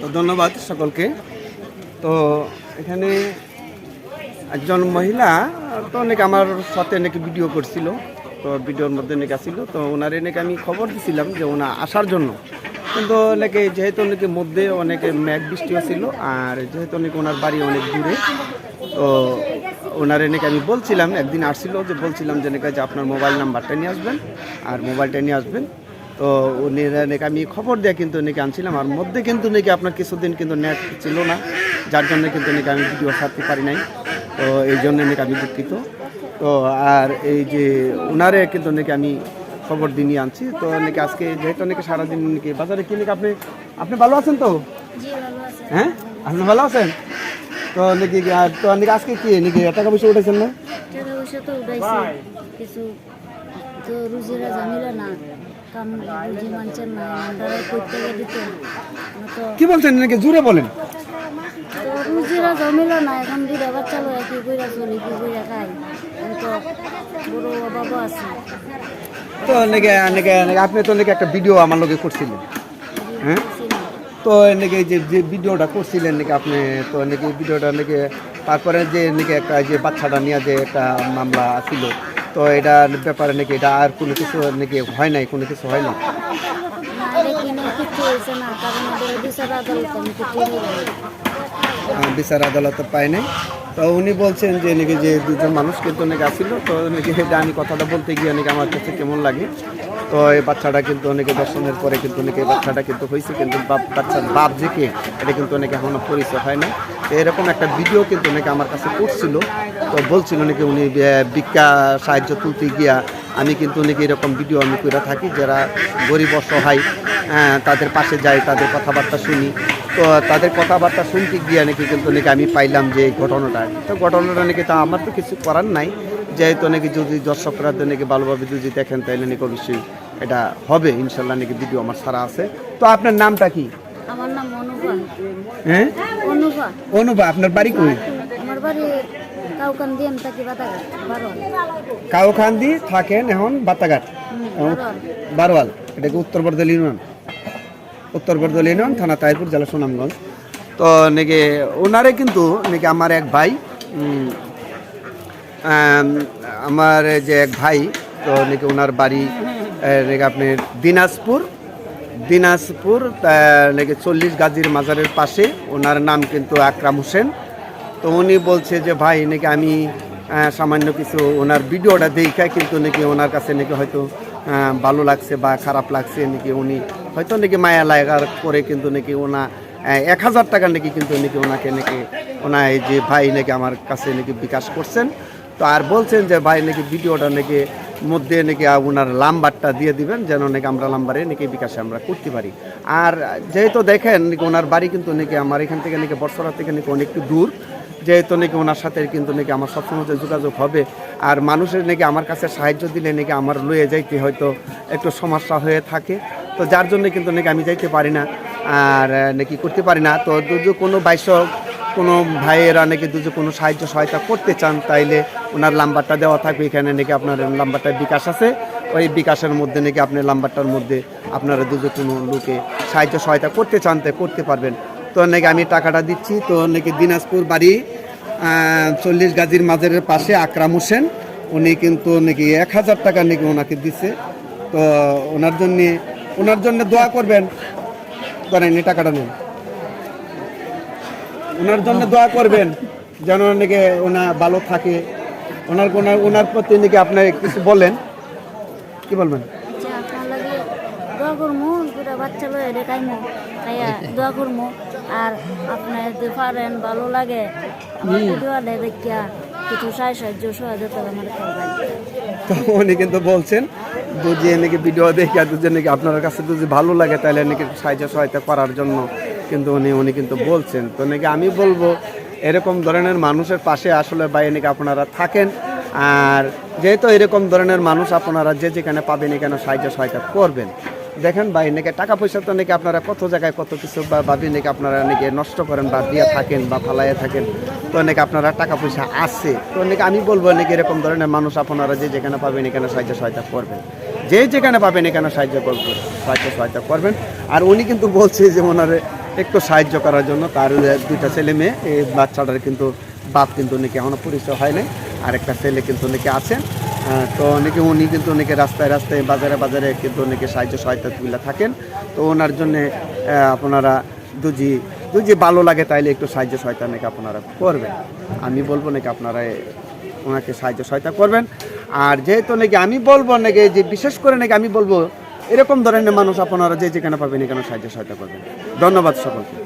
তো ধন্যবাদ সকলকে। তো এখানে একজন মহিলা, তো অনেক আমার সাথে নাকি ভিডিও করছিল, তো ভিডিওর মধ্যে নাকি আসছিল তো ওনারে নাকি আমি খবর দিছিলাম যে ওনা আসার জন্য। কিন্তু নাকি যেহেতু নাকি মধ্যে অনেকে মেঘ বৃষ্টি হয়েছিল, আর যেহেতু নাকি ওনার বাড়ি অনেক দূরে, তো ওনারে নাকি আমি বলছিলাম, একদিন আসছিল যে বলছিলাম যে নাকি যে আপনার মোবাইল নাম্বারটা নিয়ে আসবেন, আর মোবাইলটা নিয়ে আসবেন। তো উনি নাকি আমি খবর দেয়া কিন্তু নাকি আনছিলাম আর মধ্যে কিন্তু নাকি আপনার কিছুদিন কিন্তু নেট ছিল না যার জন্য কিন্তু নাকি আমি ভিডিও ছাড়তে পারি নাই। তো এই জন্য নাকি আমি দুঃখিত। তো আর এই যে ওনারে কিন্তু নাকি আমি খবর দিয়ে নিয়ে আনছি তো নাকি আজকে যেহেতু নাকি সারাদিন নাকি বাজারে কি নাকি আপনি আপনি ভালো আছেন তো? হ্যাঁ? আপনি ভালো আছেন? তো নাকি তো নাকি আজকে কি নাকি টাকা পয়সা উঠেছেন না? টাকা পয়সা তো উঠাইছি। কিছু তো রুজিরা জামিলা না। কি বলছেন নাকি? জুড়ে বলেন। তো রুজিরা জমিলা না এখন দুটা বাচ্চা লয় কি কইরা চলি কি কইরা খাই। তো বড় বাবা আছে। তো নাকি নাকি নাকি আপনি তো নাকি একটা ভিডিও আমার লগে করছিলেন হ্যাঁ? তো নাকি যে যে ভিডিওটা করছিলেন নাকি আপনি তো নাকি ভিডিওটা নাকি তারপরে যে নাকি একটা যে বাচ্চাটা নিয়ে যে একটা মামলা ছিল তো এটার ব্যাপারে নাকি এটা আর কোনো কিছু নাকি হয় নাই, কোনো কিছু হয় না বিচার আদালত পায় নাই। তো উনি বলছেন যে নাকি যে দুজন মানুষ কিন্তু নাকি আসছিল তো নাকি এটা আমি কথাটা বলতে গিয়ে নাকি আমার কাছে কেমন লাগে? তো এই বাচ্চাটা কিন্তু অনেকে দর্শনের পরে কিন্তু অনেকে বাচ্চাটা কিন্তু হয়েছে, কিন্তু বাচ্চার বাপ যে কে, এটা কিন্তু অনেকে এখনও পরিচয় হয় না এরকম একটা ভিডিও কিন্তু অনেকে আমার কাছে করছিল। তো বলছিল নাকি উনি ভিক্ষা সাহায্য তুলতে গিয়া আমি কিন্তু নাকি এরকম ভিডিও আমি করে থাকি যারা গরিব অসহায় হ্যাঁ, তাদের পাশে যাই তাদের কথাবার্তা শুনি। তো তাদের কথাবার্তা শুনতে গিয়ে নাকি কিন্তু নাকি আমি পাইলাম যে এই ঘটনাটা। তো ঘটনাটা নাকি তা আমার তো কিছু করার নাই যেহেতু নাকি যদি দর্শকরা তো নাকি ভালোভাবে যদি দেখেন তাহলে নাকি অবশ্যই এটা হবে ইনশাল্লাহ নাকি ভিডিও আমার সারা আছে। তো আপনার নামটা কি? আমার নাম অনুপা হ্যাঁ? অনুপা অনুভা আপনার বাড়ি কই আমার বাড়ি কাউকান দিয়ে আমি থাকি বাতাঘাট? বারো কাউখান্দি থাকেন এখন বাতাঘাট। বারোয়াল। এটা কি উত্তর বর্দল ইউনিয়ন। উত্তর বর্দল ইউনিয়ন থানা তাইপুর জেলা সুনামগঞ্জ। তো নাকি ওনারে কিন্তু নাকি আমার এক ভাই আমার যে এক ভাই তো নাকি ওনার বাড়ি নাকি আপনার দিনাজপুর দিনাজপুর নাকি চল্লিশ গাজীর মাজারের পাশে। ওনার নাম কিন্তু আকরাম হোসেন। তো উনি বলছে যে, ভাই, নাকি আমি সামান্য কিছু ওনার ভিডিওটা দেখায় কিন্তু নাকি ওনার কাছে নাকি হয়তো ভালো লাগছে বা খারাপ লাগছে, নাকি উনি হয়তো নাকি মায়া লাগার করে কিন্তু নাকি ওনা এক হাজার টাকা নাকি কিন্তু নাকি ওনাকে নাকি ওনা এই যে ভাই নাকি আমার কাছে নাকি বিকাশ করছেন। তো আর বলছেন যে, ভাই, নাকি ভিডিওটা নাকি মধ্যে নাকি ওনার লাম্বারটা দিয়ে দিবেন, যেন নাকি আমরা লাম্বারে নাকি বিকাশে আমরা করতে পারি। আর যেহেতু দেখেন নাকি ওনার বাড়ি কিন্তু নাকি আমার এখান থেকে নাকি বর্ষরা থেকে নাকি অনেকটু দূর, যেহেতু নাকি ওনার সাথে কিন্তু নাকি আমার সবসময় যোগাযোগ হবে, আর মানুষের নাকি আমার কাছে সাহায্য দিলে নাকি আমার লয়ে যাইতে হয়তো একটু সমস্যা হয়ে থাকে। তো যার জন্য কিন্তু নাকি আমি যাইতে পারি না, আর নাকি করতে পারি না। তো যদি কোনো বাইশক কোনো ভাইয়েরা নাকি যদি কোনো সাহায্য, সহায়তা করতে চান, তাইলে ওনার নাম্বারটা দেওয়া থাকবে। এখানে নাকি আপনার নাম্বারটা বিকাশ আছে। ওই বিকাশের মধ্যে নাকি আপনি নাম্বারটার মধ্যে আপনারা দুজন কোনো লোকে সাহায্য, সহায়তা করতে চান, তাই করতে পারবেন। তো নাকি আমি টাকাটা দিচ্ছি। তো নাকি দিনাজপুর বাড়ি চল্লিশ গাজীর মাজারের পাশে আকরাম হোসেন। উনি কিন্তু নাকি এক হাজার টাকা নাকি ওনাকে দিছে। তো ওনার জন্যে, ওনার জন্য দোয়া করবেন। করেন, এই টাকাটা নেন। ওনার জন্য দোয়া করবেন যেন নাকি ওনা ভালো থাকে। ওনার ওনার ওনার প্রতি নাকি আপনি কিছু বলেন? কি বলবেন? আচ্ছা আপনার দোয়া করব দুটা বাচ্চা লয়ে দেখাইমো খাইয়া দোয়া করব আর আপনার যদি পারেন ভালো লাগে দেখিয়া কিছু সাহায্য সাহায্য সহযোগিতা আমার করবেন তো উনি কিন্তু বলছেন নাকি ভিডিও দেখি আর যদি নাকি আপনার কাছে যদি ভালো লাগে তাহলে নাকি সাহায্য সহায়তা করার জন্য কিন্তু উনি উনি কিন্তু বলছেন। তো নাকি আমি বলব, এরকম ধরনের মানুষের পাশে আসলে বাইরে নাকি আপনারা থাকেন, আর যেহেতু এরকম ধরনের মানুষ আপনারা যে যেখানে পাবেন এখানে সাহায্য সহায়তা করবেন। দেখেন ভাই নাকি টাকা পয়সা তো নাকি আপনারা কত জায়গায় কত কিছু বা ভাবি নাকি আপনারা নাকি নষ্ট করেন বা দিয়ে থাকেন বা ফালাইয়া থাকেন, তো নাকি আপনারা টাকা পয়সা আছে। তো নাকি আমি বলব নাকি এরকম ধরনের মানুষ আপনারা যে যেখানে পাবেন এখানে সাহায্য সহায়তা করবেন। যে যেখানে পাবেন এখানে সাহায্য করবেন, সাহায্য সহায়তা করবেন। আর উনি কিন্তু বলছে যে ওনার একটু সাহায্য করার জন্য তার দুইটা ছেলে মেয়ে, এই বাচ্চাটার কিন্তু বাপ কিন্তু নাকি এখনও পরিচয় হয় নাই। আর একটা ছেলে কিন্তু নাকি আছেন তো নাকি উনি কিন্তু নাকি রাস্তায় রাস্তায় বাজারে বাজারে কিন্তু নাকি সাহায্য সহায়তা তুলে থাকেন। তো ওনার জন্যে আপনারা যদি যদি ভালো লাগে তাইলে একটু সাহায্য সহায়তা নাকি আপনারা করবেন। আমি বলব নাকি আপনারা ওনাকে সাহায্য সহায়তা করবেন। আর যেহেতু নাকি আমি বলব নাকি যে বিশেষ করে নাকি আমি বলব এরকম ধরনের মানুষ আপনারা যে যেখানে পাবেন এখানে সাহায্য সহায়তা করবেন। ধন্যবাদ সকলকে।